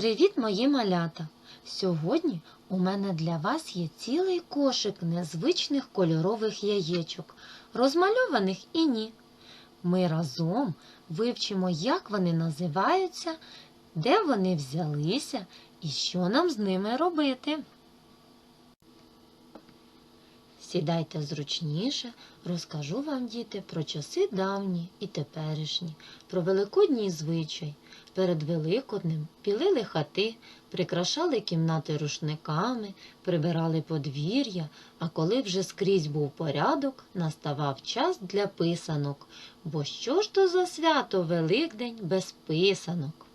Привіт, мої малята! Сьогодні у мене для вас є цілий кошик незвичних кольорових яєчок, розмальованих і ні. Ми разом вивчимо, як вони називаються, де вони взялися і що нам з ними робити. Сідайте зручніше, розкажу вам, діти, про часи давні і теперішні, про великодній звичай. Перед Великоднем пілили хати, прикрашали кімнати рушниками, прибирали подвір'я, а коли вже скрізь був порядок, наставав час для писанок. Бо що ж то за свято Великдень без писанок?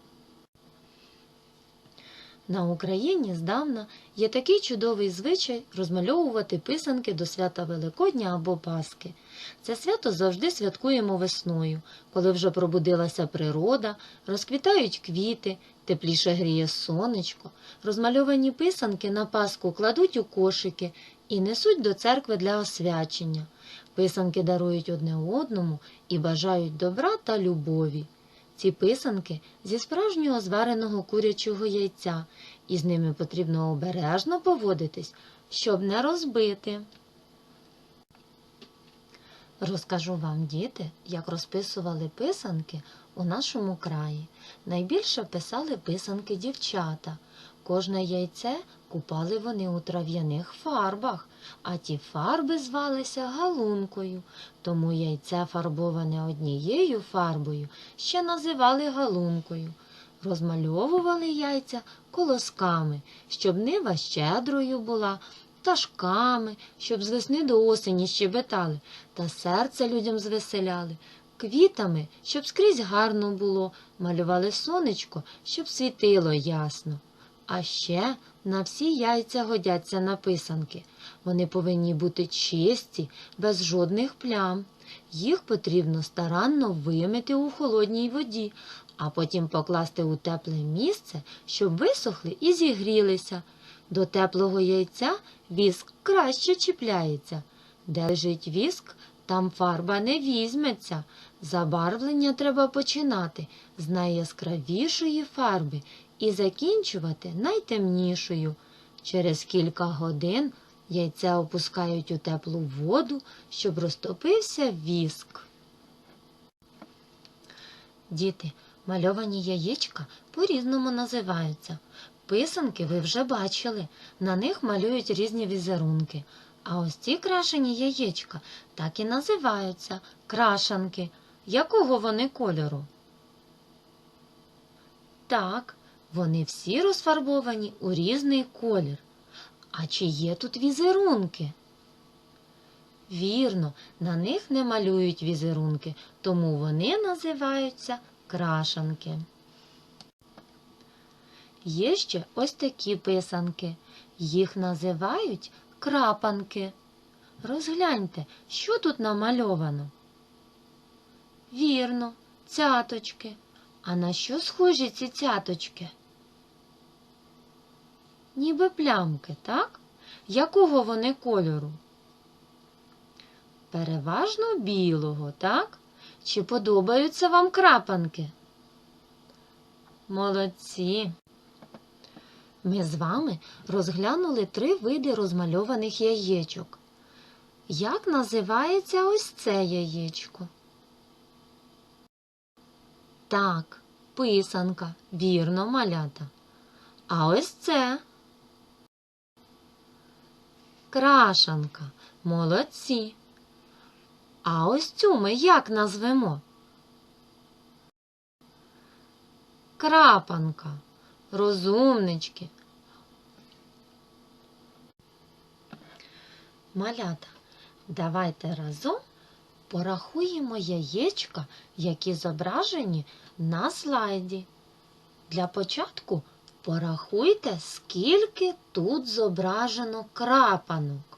На Україні здавна є такий чудовий звичай розмальовувати писанки до свята Великодня або Пасхи. Це свято завжди святкуємо весною, коли вже пробудилася природа, розквітають квіти, тепліше гріє сонечко. Розмальовані писанки на Пасху кладуть у кошики і несуть до церкви для освячення. Писанки дарують одне одному і бажають добра та любові. Ці писанки зі справжнього звареного курячого яйця, і з ними потрібно обережно поводитись, щоб не розбити. Розкажу вам, діти, як розписували писанки у нашому краї. Найбільше писали писанки дівчата. Кожне яйце купали вони у трав'яних фарбах, а ті фарби звалися галункою, тому яйце, фарбоване однією фарбою, ще називали галункою. Розмальовували яйця колосками, щоб нива щедрою була, пташками, щоб з весни до осені щебетали, та серце людям звеселяли, квітами, щоб скрізь гарно було, малювали сонечко, щоб світило ясно. А ще на всі яйця годяться написанки. Вони повинні бути чисті, без жодних плям. Їх потрібно старанно вимити у холодній воді, а потім покласти у тепле місце, щоб висохли і зігрілися. До теплого яйця віск краще чіпляється. Де лежить віск, там фарба не візьметься. Забарвлення треба починати з найяскравішої фарби і закінчувати найтемнішою. Через кілька годин яйця опускають у теплу воду, щоб розтопився віск. Діти, мальовані яєчка по-різному називаються. Писанки ви вже бачили, на них малюють різні візерунки. А ось ці крашені яєчка так і називаються крашанки. Якого вони кольору? Так, вони всі розфарбовані у різний колір. А чи є тут візерунки? Вірно, на них не малюють візерунки, тому вони називаються крашанки. Є ще ось такі писанки. Їх називають крапанки. Розгляньте, що тут намальовано. Вірно, цяточки. А на що схожі ці цяточки? Ніби плямки, так? Якого вони кольору? Переважно білого, так? Чи подобаються вам крапанки? Молодці. Ми з вами розглянули три види розмальованих яєчок. Як називається ось це яєчко? Так, писанка, вірно, малята. А ось це. Крашанка, молодці. А ось цю ми як назвемо? Крапанка, розумнички. Малята, давайте разом порахуємо яєчка, які зображені на слайді. Для початку порахуйте, скільки тут зображено крапанок.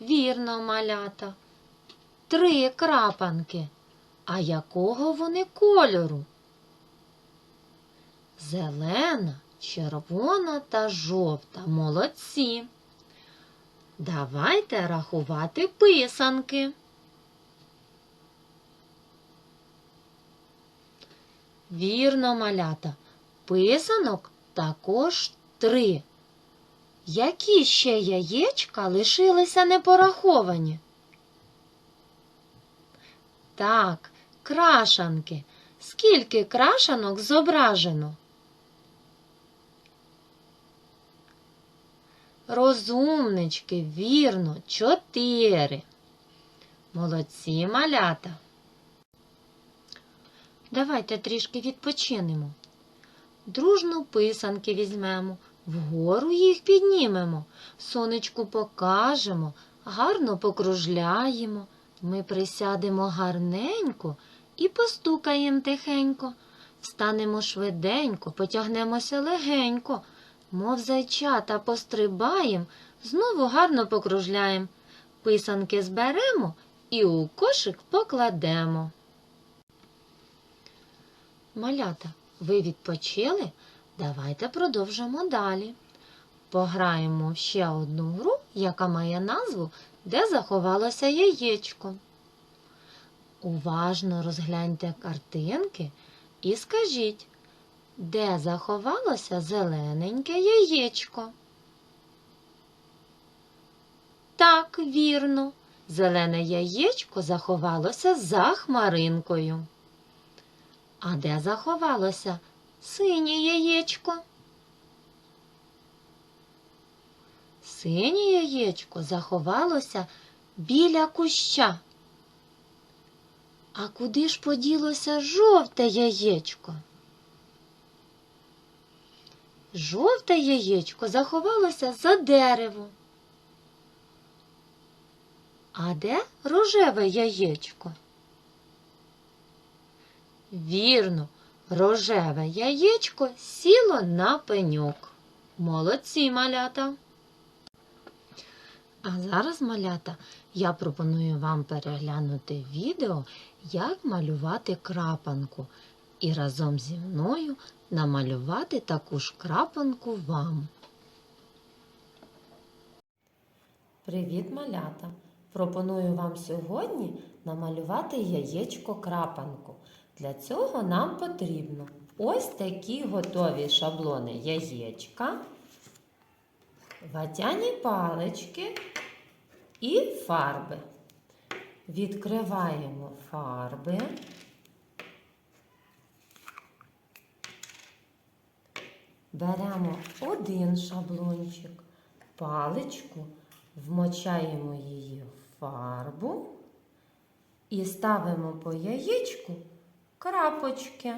Вірно, малята. Три крапанки. А якого вони кольору? Зелена, червона та жовта. Молодці. Давайте рахувати писанки. Вірно, малята. Писанок також три. Які ще яєчка лишилися непораховані? Так, крашанки. Скільки крашанок зображено? Розумнички, вірно, чотири. Молодці малята. Давайте трішки відпочинемо. Дружно писанки візьмемо, вгору їх піднімемо, сонечку покажемо, гарно покружляємо. Ми присядемо гарненько і постукаємо тихенько. Встанемо швиденько, потягнемося легенько, мов зайчата пострибаєм, знову гарно покружляєм. Писанки зберемо і у кошик покладемо. Малята, ви відпочили? Давайте продовжимо далі. Пограємо ще одну гру, яка має назву Де заховалося яєчко. Уважно розгляньте картинки і скажіть, де заховалося зелененьке яєчко? Так, вірно, зелене яєчко заховалося за хмаринкою. А де заховалося синє яєчко? Синє яєчко заховалося біля куща. А куди ж поділося жовте яєчко? Жовте яєчко заховалося за дерево. А де рожеве яєчко? Вірно, рожеве яєчко сіло на пеньок. Молодці малята. А зараз, малята, я пропоную вам переглянути відео, як малювати крапанку. І разом зі мною намалювати таку ж крапанку вам. Привіт, малята! Пропоную вам сьогодні намалювати яєчко крапанку. Для цього нам потрібно ось такі готові шаблони яєчка, ватяні палички і фарби. Відкриваємо фарби. Беремо один шаблончик, паличку, вмочаємо її в фарбу і ставимо по яєчку крапочки.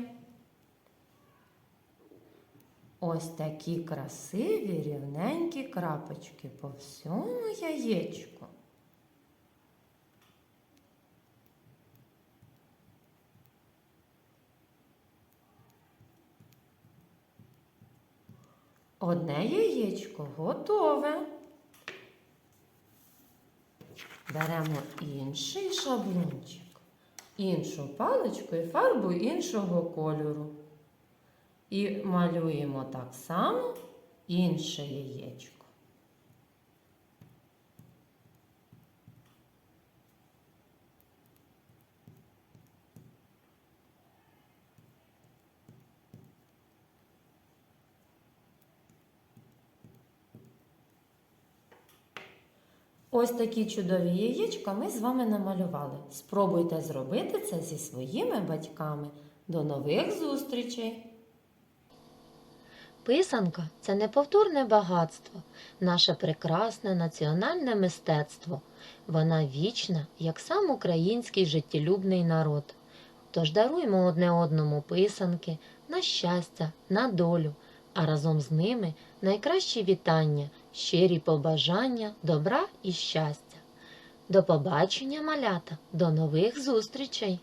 Ось такі красиві рівненькі крапочки по всьому яєчку. Одне яєчко готове. Беремо інший шаблончик, іншу паличку і фарбу іншого кольору. І малюємо так само інше яєчко. Ось такі чудові яєчка ми з вами намалювали. Спробуйте зробити це зі своїми батьками. До нових зустрічей! Писанка це неповторне багатство, наше прекрасне національне мистецтво. Вона вічна, як сам український життєлюбний народ. Тож даруймо одне одному писанки на щастя, на долю, а разом з ними найкращі вітання, щирі побажання, добра і щастя. До побачення, малята, до нових зустрічей!